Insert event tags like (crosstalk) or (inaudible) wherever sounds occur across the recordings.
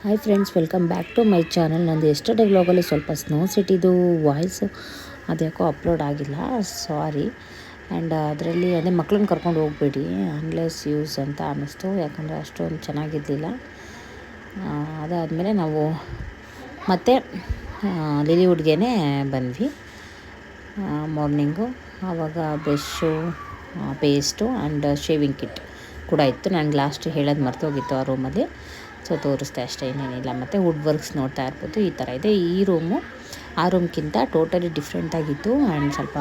Hi friends welcome back to my channel ನಂದು yesterday ವ್ಲಾಗಲ್ಲಿ ಸ್ವಲ್ಪ ಸ್ನೋ ಸಿಟಿದು ವಾಯ್ಸು ಅದ್ಯಾಕೋ ಅಪ್ಲೋಡ್ ಆಗಿಲ್ಲ ಸಾರಿ ಆ್ಯಂಡ್ ಅದರಲ್ಲಿ ಅದೇ ಮಕ್ಳನ್ನ ಕರ್ಕೊಂಡು ಹೋಗ್ಬೇಡಿ ಅನ್ಲೆಸ್ ಯೂಸ್ ಅಂತ ಅನ್ನಿಸ್ತು, ಯಾಕಂದರೆ ಅಷ್ಟೊಂದು ಚೆನ್ನಾಗಿದ್ದಿಲ್ಲ ಅದಾದಮೇಲೆ ನಾವು ಮತ್ತೆ ಲಿಲಿವುಡ್ಗೆ ಬಂದ್ವಿ. ಮಾರ್ನಿಂಗು ಆವಾಗ brush paste and shaving kit ಕೂಡ ಇತ್ತು. ನನಗೆ ಲಾಸ್ಟ್ ಹೇಳೋದು ಮರ್ತೋಗಿತ್ತು ಆ ರೂಮಲ್ಲಿ ಸೊ ತೋರಿಸ್ತೆ ಅಷ್ಟೇ, ಇನ್ನೇನಿಲ್ಲ. ಮತ್ತು ವುಡ್ ವರ್ಕ್ಸ್ ನೋಡ್ತಾ ಇರ್ಬೋದು, ಈ ಥರ ಇದೆ. ಈ ರೂಮು ಆ ರೂಮ್ಗಿಂತ ಟೋಟಲಿ ಡಿಫ್ರೆಂಟಾಗಿತ್ತು ಆ್ಯಂಡ್ ಸ್ವಲ್ಪ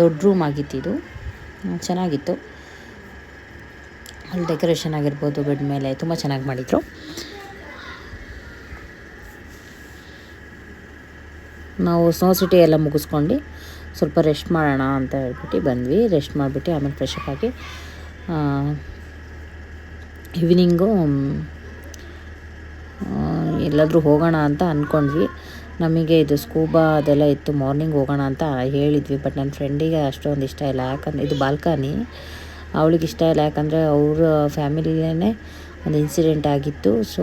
ದೊಡ್ಡ ರೂಮ್ ಆಗಿತ್ತು ಇದು. ಚೆನ್ನಾಗಿತ್ತು. ಅಲ್ಲಿ ಡೆಕೋರೇಷನ್ ಆಗಿರ್ಬೋದು ಬೆಡ್ ಮೇಲೆ ತುಂಬ ಚೆನ್ನಾಗಿ ಮಾಡಿದರು. ನಾವು ಸ್ನೋ ಸಿಟಿ ಎಲ್ಲ ಮುಗಿಸ್ಕೊಂಡು ಸ್ವಲ್ಪ ರೆಸ್ಟ್ ಮಾಡೋಣ ಅಂತ ಹೇಳ್ಬಿಟ್ಟು ಬಂದ್ವಿ. ರೆಸ್ಟ್ ಮಾಡಿಬಿಟ್ಟು ಆಮೇಲೆ ಫ್ರೆಶಪ್ ಆಗಿ ಈವ್ನಿಂಗು ಎಲ್ಲಾದರೂ ಹೋಗೋಣ ಅಂತ ಅಂದ್ಕೊಂಡ್ವಿ ನಮಗೆ ಇದು ಸ್ಕೂಬಾ ಅದೆಲ್ಲ ಇತ್ತು, ಮಾರ್ನಿಂಗ್ ಹೋಗೋಣ ಅಂತ ಹೇಳಿದ್ವಿ. ಬಟ್ ನನ್ನ ಫ್ರೆಂಡಿಗೆ ಅಷ್ಟೊಂದು ಇಷ್ಟ ಇಲ್ಲ. ಯಾಕಂದರೆ ಇದು ಬಾಲ್ಕನಿ. ಅವಳಿಗೆ ಇಷ್ಟ ಇಲ್ಲ. ಯಾಕಂದರೆ ಅವ್ರ ಫ್ಯಾಮಿಲಿಯೇ ಒಂದು ಇನ್ಸಿಡೆಂಟ್ ಆಗಿತ್ತು. ಸೊ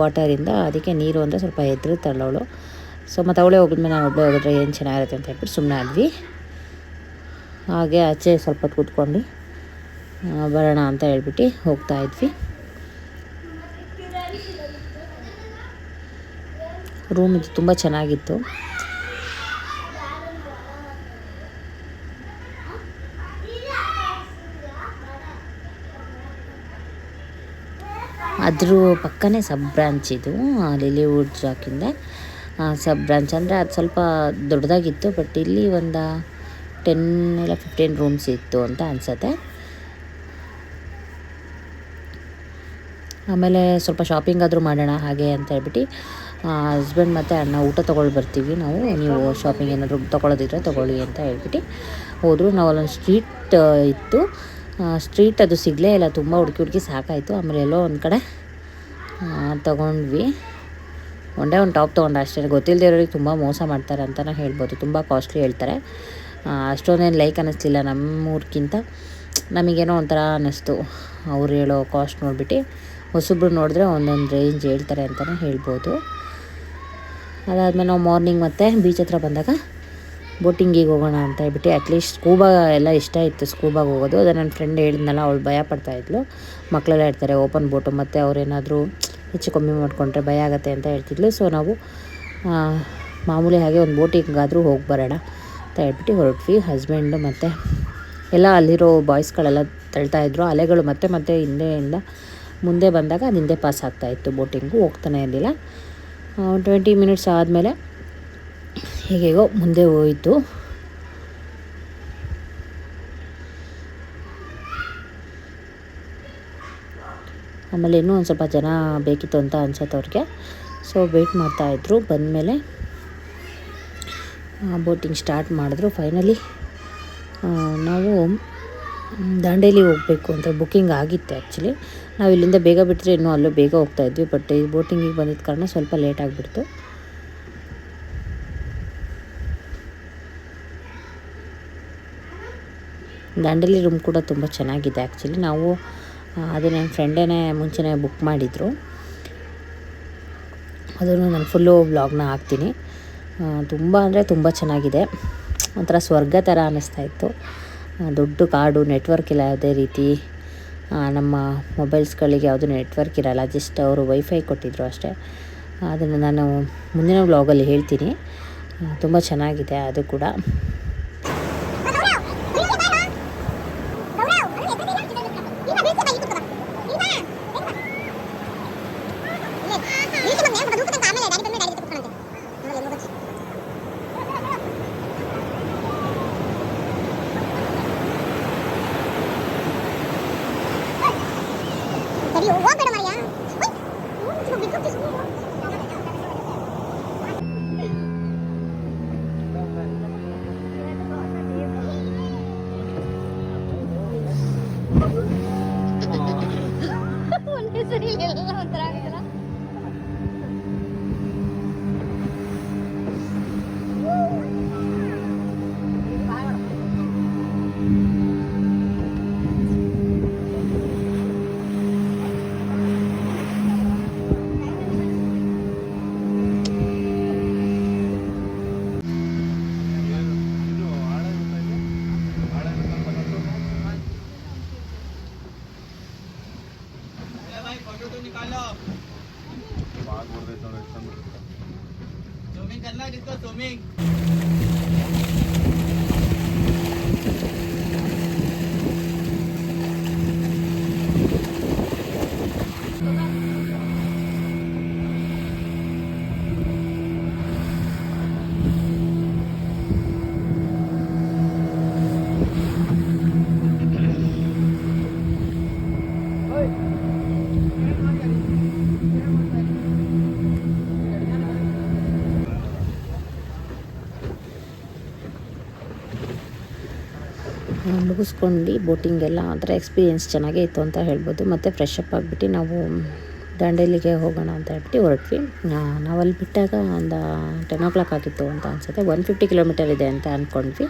ವಾಟರಿಂದ ಅದಕ್ಕೆ ನೀರು ಅಂದರೆ ಸ್ವಲ್ಪ ಹೆದರುತ್ತಾಳೆ ಅವಳು. ಸೊ ಮತ್ತು ಅವಳೇ ಹೋಗಿದ್ಮೇಲೆ ನಾನು ಒಬ್ಬಳೇ ಹೋಗಿದ್ರೆ ಏನು ಚೆನ್ನಾಗಿರುತ್ತೆ ಅಂತ ಹೇಳ್ಬಿಟ್ಟು ಸುಮ್ಮನೆ ಆದ್ವಿ. ಹಾಗೆ ಆಚೆ ಸ್ವಲ್ಪ ಹೊತ್ತು ಕೂತ್ಕೊಂಡು ಬರೋಣ ಅಂತ ಹೇಳ್ಬಿಟ್ಟು ಹೋಗ್ತಾ ಇದ್ವಿ. ರೂಮ್ ಇದು ತುಂಬ ಚೆನ್ನಾಗಿತ್ತು. ಅದ್ರ ಪಕ್ಕನೇ ಸಬ್ ಬ್ರಾಂಚ್ ಇದು ಲಿಲಿವುಡ್ ಜಾಕಿಂದ ಸಬ್ ಬ್ರಾಂಚ್ ಅಂದರೆ ಅದು ಸ್ವಲ್ಪ ದೊಡ್ಡದಾಗಿತ್ತು, ಬಟ್ ಇಲ್ಲಿ ಒಂದು ಟೆನ್ ಇಲ್ಲ ಫಿಫ್ಟೀನ್ ರೂಮ್ಸ್ ಇತ್ತು ಅಂತ ಅನಿಸತ್ತೆ. ಆಮೇಲೆ ಸ್ವಲ್ಪ ಶಾಪಿಂಗ್ ಆದರೂ ಮಾಡೋಣ ಹಾಗೆ ಅಂತ ಹೇಳ್ಬಿಟ್ಟು ಹಸ್ಬೆಂಡ್ ಮತ್ತು ಅಣ್ಣ ಊಟ ತೊಗೊಳ್ ಬರ್ತೀವಿ ನಾವು. ನೀವು ಶಾಪಿಂಗ್ ಏನಾದರೂ ತೊಗೊಳೋದಿದ್ರೆ ತೊಗೊಳ್ಳಿ ಅಂತ ಹೇಳ್ಬಿಟ್ಟು ಹೋದರು. ನಾವು ಅಲ್ಲೊಂದು ಸ್ಟ್ರೀಟ್ ಇತ್ತು. ಸ್ಟ್ರೀಟ್ ಅದು ಸಿಗಲೇ ಇಲ್ಲ. ತುಂಬ ಹುಡುಕಿ ಹುಡುಕಿ ಸಾಕಾಯಿತು. ಆಮೇಲೆ ಎಲ್ಲೋ ಒಂದು ಕಡೆ ತೊಗೊಂಡ್ವಿ. ಒಂದೇ ಒಂದು ಟಾಪ್ ತೊಗೊಂಡು ಅಷ್ಟೇ. ಗೊತ್ತಿಲ್ಲದೆ ಇರೋರಿಗೆ ತುಂಬ ಮೋಸ ಮಾಡ್ತಾರೆ ಅಂತಲೇ ಹೇಳ್ಬೋದು. ತುಂಬ ಕಾಸ್ಟ್ಲಿ ಹೇಳ್ತಾರೆ. ಅಷ್ಟೊಂದೇನು ಲೈಕ್ ಅನ್ನಿಸ್ಲಿಲ್ಲ ನಮ್ಮೂರ್ಗಿಂತ ನಮಗೇನೋ ಒಂಥರ ಅನ್ನಿಸ್ತು. ಅವ್ರು ಹೇಳೋ ಕಾಸ್ಟ್ ನೋಡಿಬಿಟ್ಟು ಹೊಸಬ್ರು ನೋಡಿದ್ರೆ ಒಂದೊಂದು ರೇಂಜ್ ಹೇಳ್ತಾರೆ ಅಂತಲೇ ಹೇಳ್ಬೋದು. ಅದಾದಮೇಲೆ ನಾವು ಮಾರ್ನಿಂಗ್ ಮತ್ತೆ ಬೀಚ್ ಹತ್ರ ಬಂದಾಗ ಬೋಟಿಂಗಿಗೆ ಹೋಗೋಣ ಅಂತ ಹೇಳ್ಬಿಟ್ಟು ಅಟ್ಲೀಸ್ಟ್ ಸ್ಕೂಬಾ ಎಲ್ಲ ಇಷ್ಟ ಇತ್ತು ಸ್ಕೂಬಾಗೆ ಹೋಗೋದು. ಅದೇ ನನ್ನ ಫ್ರೆಂಡ್ ಹೇಳಿದ್ನಲ್ಲ, ಅವಳು ಭಯ ಪಡ್ತಾಯಿದ್ಲು ಮಕ್ಕಳೆಲ್ಲ ಇರ್ತಾರೆ ಓಪನ್ ಬೋಟು ಮತ್ತು ಅವರೇನಾದರೂ ಹೆಚ್ಚು ಕಮ್ಮಿ ಮಾಡಿಕೊಂಡ್ರೆ ಭಯ ಆಗುತ್ತೆ ಅಂತ ಹೇಳ್ತಿದ್ಲು. ಸೊ ನಾವು ಮಾಮೂಲಿ ಹಾಗೆ ಒಂದು ಬೋಟಿಂಗಾದರೂ ಹೋಗಿ ಬರೋಣ ಅಂತ ಹೇಳ್ಬಿಟ್ಟು ಹೊರಟ್ವಿ. ಹಸ್ಬೆಂಡು ಮತ್ತು ಎಲ್ಲ ಅಲ್ಲಿರೋ ಬಾಯ್ಸ್ಗಳೆಲ್ಲ ತಳ್ತಾಯಿದ್ರು ಅಲೆಗಳು ಮತ್ತೆ ಮತ್ತೆ ಹಿಂದೆಯಿಂದ ಮುಂದೆ ಬಂದಾಗ ಅದು ಹಿಂದೆ ಪಾಸ್ ಆಗ್ತಾಯಿತ್ತು ಬೋಟಿಂಗು ಹೋಗ್ತಾನೆ ಇರಲಿಲ್ಲ. ಟ್ವೆಂಟಿ ಮಿನಿಟ್ಸ್ ಆದಮೇಲೆ ಹೇಗೇಗೋ ಮುಂದೆ ಹೋಯಿತು. ಆಮೇಲೆ ಇನ್ನೂ ಒಂದು ಸ್ವಲ್ಪ ಜನ ಬೇಕಿತ್ತು ಅಂತ ಅನ್ಸತ್ತೆ ಅವ್ರಿಗೆ. ಸೊ ವೆಯ್ಟ್ ಮಾಡ್ತಾಯಿದ್ರು ಬಂದಮೇಲೆ ಬೋಟಿಂಗ್ ಸ್ಟಾರ್ಟ್ ಮಾಡಿದ್ರು. ಫೈನಲಿ ನಾವು ದಾಂಡೇಲಿ ಹೋಗಬೇಕು ಅಂತ ಬುಕ್ಕಿಂಗ್ ಆಗಿತ್ತು ಆ್ಯಕ್ಚುಲಿ. ನಾವು ಇಲ್ಲಿಂದ ಬೇಗ ಬಿಟ್ಟರೆ ಇನ್ನೂ ಅಲ್ಲೂ ಬೇಗ ಹೋಗ್ತಾಯಿದ್ವಿ ಬಟ್ ಈ ಬೋಟಿಂಗಿಗೆ ಬಂದಿದ್ದ ಕಾರಣ ಸ್ವಲ್ಪ ಲೇಟ್ ಆಗಿಬಿಡ್ತು. ದಾಂಡೇಲಿ ರೂಮ್ ಕೂಡ ತುಂಬ ಚೆನ್ನಾಗಿದೆ ಆ್ಯಕ್ಚುಲಿ. ನಾವು ಅದೇ ನನ್ನ ಫ್ರೆಂಡೇ ಮುಂಚೆನೇ ಬುಕ್ ಮಾಡಿದರು. ಅದನ್ನು ನಾನು ಫುಲ್ಲು ವ್ಲಾಗ್ನ ಹಾಕ್ತೀನಿ. ತುಂಬ ಅಂದರೆ ತುಂಬ ಚೆನ್ನಾಗಿದೆ. ಒಂಥರ ಸ್ವರ್ಗ ಥರ ಅನ್ನಿಸ್ತಾ ಇತ್ತು. ದೊಡ್ಡ ಕಾಡು ನೆಟ್ವರ್ಕ್ ಇಲ್ಲ ಯಾವುದೇ ರೀತಿ. ನಮ್ಮ ಮೊಬೈಲ್ಸ್ಗಳಿಗೆ ಯಾವುದು ನೆಟ್ವರ್ಕ್ ಇರಲ್ಲ ಜಸ್ಟ್ ಅವರು ವೈಫೈ ಕೊಟ್ಟಿದ್ದರು ಅಷ್ಟೇ. ಅದನ್ನು ನಾನು ಮುಂದಿನ ವ್ಲಾಗಲ್ಲಿ ಹೇಳ್ತೀನಿ. ತುಂಬ ಚೆನ್ನಾಗಿದೆ ಅದು ಕೂಡ. बात बोल रहे स्विमिंग करना किसको? स्विमिंग ಮುಗಿಸ್ಕೊಂಡು ಬೋಟಿಂಗ್ ಎಲ್ಲ ಒಂಥರ ಎಕ್ಸ್ಪೀರಿಯೆನ್ಸ್ ಚೆನ್ನಾಗೇ ಇತ್ತು ಅಂತ ಹೇಳ್ಬೋದು. ಮತ್ತು ಫ್ರೆಶ್ ಅಪ್ ಆಗಿಬಿಟ್ಟು ನಾವು ದಾಂಡೇಲಿಗೆ ಹೋಗೋಣ ಅಂತ ಹೇಳ್ಬಿಟ್ಟು ಹೊರಟ್ವಿ. ನಾವು ಅಲ್ಲಿ ಬಿಟ್ಟಾಗ ಒಂದು ಟೆನ್ ಓ ಕ್ಲಾಕ್ ಆಗಿತ್ತು ಅಂತ ಅನಿಸುತ್ತೆ. ಒನ್ ಫಿಫ್ಟಿ ಕಿಲೋಮೀಟರ್ ಇದೆ ಅಂತ ಅಂದ್ಕೊಂಡ್ವಿ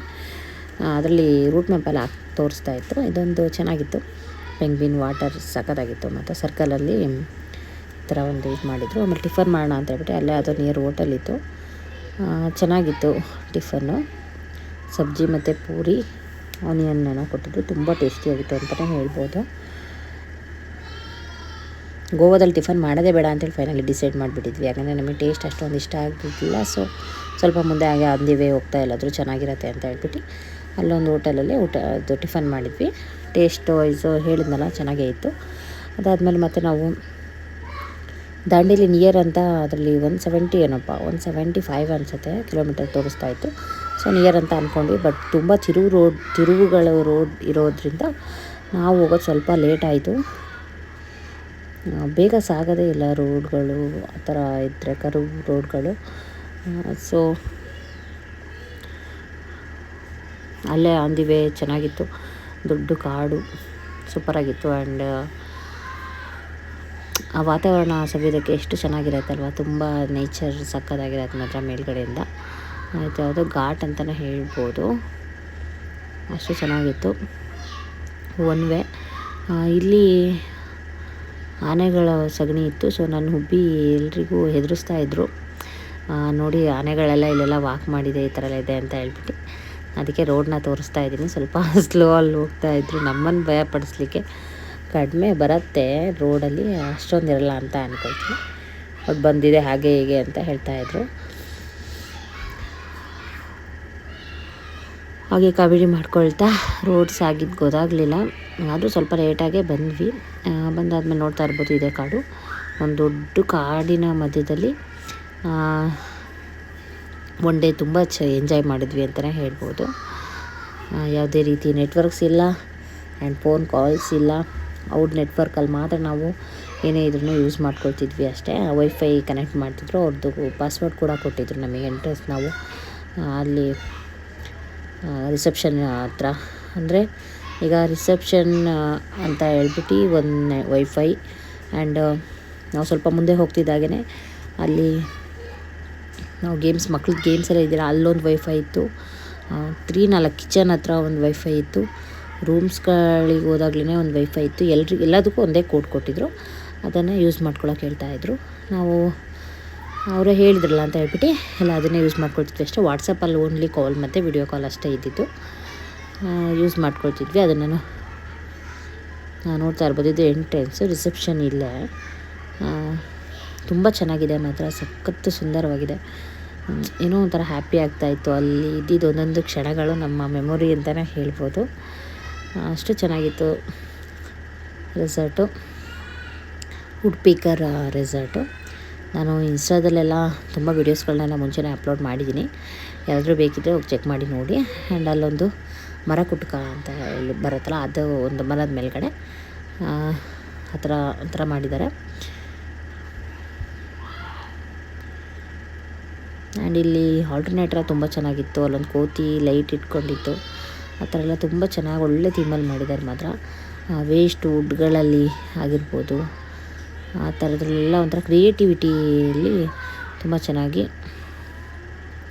ಅದರಲ್ಲಿ ರೂಟ್ ಮ್ಯಾಪಲ್ಲಿ ಹಾಕಿ, ತೋರಿಸ್ತಾ ಇತ್ತು ಇದೊಂದು ಚೆನ್ನಾಗಿತ್ತು. ಪೆಂಗ್ವಿನ್ ವಾಟರ್ ಸಖತ್ತಾಗಿತ್ತು. ಮತ್ತು ಸರ್ಕಲಲ್ಲಿ ಈ ಥರ ಒಂದು ಇದು ಮಾಡಿದ್ರು. ಆಮೇಲೆ ಟಿಫನ್ ಮಾಡೋಣ ಅಂತ ಹೇಳ್ಬಿಟ್ಟು ಅಲ್ಲೇ ಅದು ನಿಯರ್ ಹೋಟೆಲ್ ಇತ್ತು. ಚೆನ್ನಾಗಿತ್ತು ಟಿಫನ್ನು. ಸಬ್ಜಿ ಮತ್ತು ಪೂರಿ. ಆನಿಯನ್ ಏನೋ ಕೊಟ್ಟಿದ್ದು ತುಂಬ ಟೇಸ್ಟಿಯಾಗಿತ್ತು ಅಂತಲೇ ಹೇಳ್ಬೋದು. ಗೋವಾದಲ್ಲಿ ಟಿಫನ್ ಮಾಡೋದೇ ಬೇಡ ಅಂತೇಳಿ ಫೈನಲಿ ಡಿಸೈಡ್ ಮಾಡಿಬಿಟ್ಟಿದ್ವಿ. ಯಾಕಂದರೆ ನಮಗೆ ಟೇಸ್ಟ್ ಅಷ್ಟೊಂದು ಇಷ್ಟ ಆಗ್ತಿದ್ದಿಲ್ಲ. ಸೊ ಸ್ವಲ್ಪ ಮುಂದೆ ಹಾಗೆ ಅಂದಿವೆ ಹೋಗ್ತಾ ಇಲ್ಲಾದರೂ ಚೆನ್ನಾಗಿರತ್ತೆ ಅಂತ ಹೇಳ್ಬಿಟ್ಟು ಅಲ್ಲೊಂದು ಹೋಟೆಲಲ್ಲಿ ಊಟ, ಅದು ಟಿಫನ್ ಮಾಡಿದ್ವಿ. ಟೇಸ್ಟ್ ವೈಸು ಹೇಳಿದ್ನಲ್ಲ, ಚೆನ್ನಾಗೇ ಇತ್ತು. ಅದಾದಮೇಲೆ ಮತ್ತೆ ನಾವು ದಾಂಡೇಲಿ ನಿಯರ್ ಅಂತ ಅದರಲ್ಲಿ ಒನ್ ಸೆವೆಂಟಿ ಏನಪ್ಪ ಒನ್ ಸೆವೆಂಟಿ ಫೈವ್ ಅನಿಸುತ್ತೆ ಕಿಲೋಮೀಟರ್ ತೋರಿಸ್ತಾ ಇತ್ತು. ಸೊ ನಿಯರ್ ಅಂತ ಅಂದ್ಕೊಂಡ್ವಿ ಬಟ್ ತುಂಬ ತಿರುವು ರೋಡ್, ತಿರುವುಗಳು ರೋಡ್ ಇರೋದ್ರಿಂದ ನಾವು ಹೋಗೋದು ಸ್ವಲ್ಪ ಲೇಟ್ ಆಯಿತು. ಬೇಗ ಸಾಗೋದೇ ಇಲ್ಲ ರೋಡ್ಗಳು, ಆ ಥರ ಇದ್ದರೆ ಕರು ರೋಡ್ಗಳು. ಸೊ ಅಲ್ಲೇ ಅಂದಿವೆ ಚೆನ್ನಾಗಿತ್ತು. ದೊಡ್ಡ ಕಾಡು ಸೂಪರಾಗಿತ್ತು ಆ್ಯಂಡ್ ಆ ವಾತಾವರಣ ಸವಿಯೋದಕ್ಕೆ ಎಷ್ಟು ಚೆನ್ನಾಗಿರತ್ತಲ್ವ. ತುಂಬ ನೇಚರ್ ಸಕ್ಕತ್ತಾಗಿರತ್ತೆ ಮಾತ್ರ ಮೇಲ್ಗಡೆಯಿಂದ. ಆಯಿತು ಯಾವುದೋ ಘಾಟ್ ಅಂತಲೇ ಹೇಳ್ಬೋದು. ಅಷ್ಟು ಚೆನ್ನಾಗಿತ್ತು. One way. ಇಲ್ಲಿ ಆನೆಗಳ ಸಗಣಿ ಇತ್ತು. ಸೊ, ನನ್ನ ಹುಬ್ಬಿ ಎಲ್ರಿಗೂ ಹೆದರಿಸ್ತಾ ಇದ್ದರು ನೋಡಿ, ಆನೆಗಳೆಲ್ಲ ಇಲ್ಲೆಲ್ಲ ವಾಕ್ ಮಾಡಿದೆ, ಈ ಥರ ಎಲ್ಲ ಇದೆ ಅಂತ ಹೇಳ್ಬಿಟ್ಟು. ಅದಕ್ಕೆ ರೋಡ್ನ ತೋರಿಸ್ತಾ ಇದ್ದೀನಿ. ಸ್ವಲ್ಪ (laughs) ಸ್ಲೋ ಅಲ್ಲಿ ಹೋಗ್ತಾ ಇದ್ದರು ನಮ್ಮನ್ನು ಭಯ ಪಡಿಸ್ಲಿಕ್ಕೆ ಕಡಿಮೆ ಬರುತ್ತೆ. ರೋಡಲ್ಲಿ ಅಷ್ಟೊಂದು ಇರಲ್ಲ ಅಂತ ಅಂದ್ಕೊಳ್ತೀನಿ ಅದು ಬಂದಿದೆ ಹಾಗೆ ಹೀಗೆ ಅಂತ ಹೇಳ್ತಾಯಿದ್ರು ಹಾಗೆ ಕಬೇಡಿ ಮಾಡ್ಕೊಳ್ತಾ ರೋಡ್ಸ್ ಆಗಿದ್ದು ಗೊತ್ತಾಗಲಿಲ್ಲ. ಆದರೂ ಸ್ವಲ್ಪ ಲೇಟಾಗೆ ಬಂದ್ವಿ. ಬಂದಾದ್ಮೇಲೆ ನೋಡ್ತಾ ಇರ್ಬೋದು ಇದೇ ಕಾಡು. ಒಂದು ದೊಡ್ಡ ಕಾಡಿನ ಮಧ್ಯದಲ್ಲಿ ಒನ್ ಡೇ ತುಂಬ ಚ ಎಂಜಾಯ್ ಮಾಡಿದ್ವಿ ಅಂತಲೇ ಹೇಳ್ಬೋದು. ಯಾವುದೇ ರೀತಿ ನೆಟ್ವರ್ಕ್ಸ್ ಇಲ್ಲ ಆ್ಯಂಡ್ ಫೋನ್ ಕಾಲ್ಸ್ ಇಲ್ಲ. ಔಟ್ ನೆಟ್ವರ್ಕಲ್ಲಿ ಮಾತ್ರ ನಾವು ಏನೇ ಇದ್ರೂ ಯೂಸ್ ಮಾಡ್ಕೊಳ್ತಿದ್ವಿ ಅಷ್ಟೇ. ವೈಫೈ ಕನೆಕ್ಟ್ ಮಾಡ್ತಿದ್ರು ಅವ್ರದ್ದು ಪಾಸ್ವರ್ಡ್ ಕೂಡ ಕೊಟ್ಟಿದ್ರು ನಮಗೆ ಎಂಟ್ರೆನ್ಸ್ ನಾವು. ಅಲ್ಲಿ ರಿಸೆಪ್ಷನ್ ಹತ್ರ. ಅಂದರೆ ಈಗ ರಿಸೆಪ್ಷನ್ ಅಂತ ಹೇಳ್ಬಿಟ್ಟು ಒಂದು ವೈಫೈ ಆ್ಯಂಡ್ ನಾವು ಸ್ವಲ್ಪ ಮುಂದೆ ಹೋಗ್ತಿದ್ದಾಗೇ ಅಲ್ಲಿ ನಾವು ಗೇಮ್ಸ್ ಮಕ್ಳ ಗೇಮ್ಸ್ ಎಲ್ಲ ಇದ್ದೀರ, ಅಲ್ಲೊಂದು ವೈಫೈ ಇತ್ತು. ತ್ರೀ ನಾಲ್ಕು ಕಿಚನ್ ಹತ್ರ ಒಂದು ವೈಫೈ ಇತ್ತು. ರೂಮ್ಸ್ಗಳಿಗೆ ಹೋದಾಗ್ಲೇ ಒಂದು ವೈಫೈ ಇತ್ತು. ಎಲ್ರಿಗೂ, ಎಲ್ಲದಕ್ಕೂ ಒಂದೇ ಕೋಡ್ ಕೊಟ್ಟಿದ್ರು. ಅದನ್ನು ಯೂಸ್ ಮಾಡ್ಕೊಳಕ್ಕೆ ಹೇಳ್ತಾಯಿದ್ರು ನಾವು ಅವರೇ ಹೇಳಿದ್ರಲ್ಲ ಅಂತ ಹೇಳ್ಬಿಟ್ಟು ಎಲ್ಲ ಅದನ್ನೇ ಯೂಸ್ ಮಾಡ್ಕೊಳ್ತಿದ್ವಿ ಅಷ್ಟೇ. ವಾಟ್ಸಪ್ಪಲ್ಲಿ ಓನ್ಲಿ ಕಾಲ್ ಮತ್ತು ವಿಡಿಯೋ ಕಾಲ್ ಅಷ್ಟೇ ಇದ್ದಿತ್ತು ಯೂಸ್ ಮಾಡ್ಕೊಳ್ತಿದ್ವಿ. ಅದನ್ನು ನೋಡ್ತಾ ಇರ್ಬೋದು. ಇದು ಎಂಟ್ರೆನ್ಸು ರಿಸೆಪ್ಷನ್ ಇಲ್ಲೇ. ತುಂಬ ಚೆನ್ನಾಗಿದೆ ಮಾತ್ರ. ಸಖತ್ತು ಸುಂದರವಾಗಿದೆ. ಏನೋ ಒಂಥರ ಹ್ಯಾಪಿ ಆಗ್ತಾಯಿತ್ತು ಅಲ್ಲಿ ಇದ್ದಿದ್ದು ಒಂದೊಂದು ಕ್ಷಣಗಳು ನಮ್ಮ ಮೆಮೊರಿ ಅಂತಲೇ ಹೇಳ್ಬೋದು. ಅಷ್ಟು ಚೆನ್ನಾಗಿತ್ತು ರೆಸಾರ್ಟು ಉಡ್ಪಿಕರ್ ರೆಸಾರ್ಟು ನಾನು ಇನ್ಸ್ಟಾದಲ್ಲೆಲ್ಲ ತುಂಬ ವೀಡಿಯೋಸ್ಗಳನ್ನೆಲ್ಲ ಮುಂಚೆನೇ ಅಪ್ಲೋಡ್ ಮಾಡಿದ್ದೀನಿ. ಯಾರಾದರೂ ಬೇಕಿದ್ದರೆ ಹೋಗಿ ಚೆಕ್ ಮಾಡಿ ನೋಡಿ. ಆ್ಯಂಡ್ ಅಲ್ಲೊಂದು ಮರ ಕುಟ್ಕ ಅಂತ ಹೇಳಿ ಬರುತ್ತಲ್ಲ ಅದು ಒಂದು ಮರದ ಮೇಲ್ಗಡೆ. ಆ, ಥರ ಒಂಥರ ಮಾಡಿದ್ದಾರೆ. ಆ್ಯಂಡ್ ಇಲ್ಲಿ ಆಲ್ಟರ್ನೇಟ್ರ ತುಂಬ ಚೆನ್ನಾಗಿತ್ತು. ಅಲ್ಲೊಂದು ಕೋತಿ ಲೈಟ್ ಇಟ್ಕೊಂಡಿತ್ತು. ಆ ಥರ ಎಲ್ಲ ತುಂಬ ಚೆನ್ನಾಗಿ ಒಳ್ಳೆ ಥೀಮಲ್ಲಿ ಮಾಡಿದ್ದಾರೆ ಮಾತ್ರ. ವೇಸ್ಟ್ ವುಡ್ಗಳಲ್ಲಿ ಆಗಿರ್ಬೋದು ಆ ಥರದ್ರಲ್ಲೆಲ್ಲ ಒಂಥರ ಕ್ರಿಯೇಟಿವಿಟಿಯಲ್ಲಿ ತುಂಬ ಚೆನ್ನಾಗಿ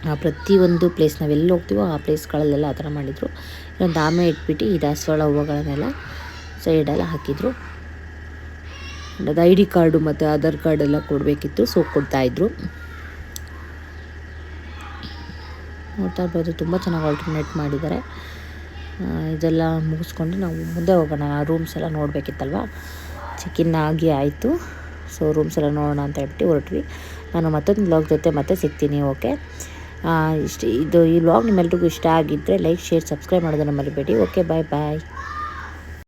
ಆ ಪ್ರತಿಯೊಂದು ಪ್ಲೇಸ್ ನಾವೆಲ್ಲಿ ಹೋಗ್ತೀವೋ ಆ ಪ್ಲೇಸ್ಗಳಲ್ಲೆಲ್ಲ ಆ ಥರ ಮಾಡಿದರು. ಇನ್ನೊಂದು ಆಮೆ ಇಟ್ಬಿಟ್ಟು ಈ ದಾಸವಾಳ ಹೂವುಗಳನ್ನೆಲ್ಲ ಸೈಡೆಲ್ಲ ಹಾಕಿದರು. ಅದು ಐ ಡಿ ಕಾರ್ಡು ಮತ್ತು ಆಧಾರ್ ಕಾರ್ಡ್ ಎಲ್ಲ ಕೊಡಬೇಕಿತ್ತು ಸೊ ಕೊಡ್ತಾಯಿದ್ರು ನೋಡ್ತಾ ಇರ್ಬೋದು, ತುಂಬ ಚೆನ್ನಾಗಿ ಆಲ್ಟರ್ನೇಟ್ ಮಾಡಿದ್ದಾರೆ. ಇದೆಲ್ಲ ಮುಗಿಸ್ಕೊಂಡು ನಾವು ಮುಂದೆ ಹೋಗೋಣ ರೂಮ್ಸ್ ಎಲ್ಲ ನೋಡಬೇಕಿತ್ತಲ್ವ? ಚೆಕ್ ಇನ್ ಆಗಿ ಆಯಿತು. ಸೊ ರೂಮ್ಸ್ ಎಲ್ಲ ನೋಡೋಣ ಅಂತ ಹೇಳ್ಬಿಟ್ಟು ಹೊರಟ್ವಿ. ನಾನು ಮತ್ತೊಂದು ಬ್ಲಾಗ್ ಜೊತೆ ಮತ್ತೆ ಸಿಗ್ತೀನಿ ಓಕೆ ಇಷ್ಟು ಇದು ಈ ವ್ಲಾಗ್ ನಿಮ್ಮೆಲ್ರಿಗೂ ಇಷ್ಟ ಆಗಿದ್ದರೆ ಲೈಕ್ ಶೇರ್ ಸಬ್ಸ್ಕ್ರೈಬ್ ಮಾಡೋದನ್ನು ಮರಿಬೇಡಿ ಓಕೆ ಬಾಯ್ ಬಾಯ್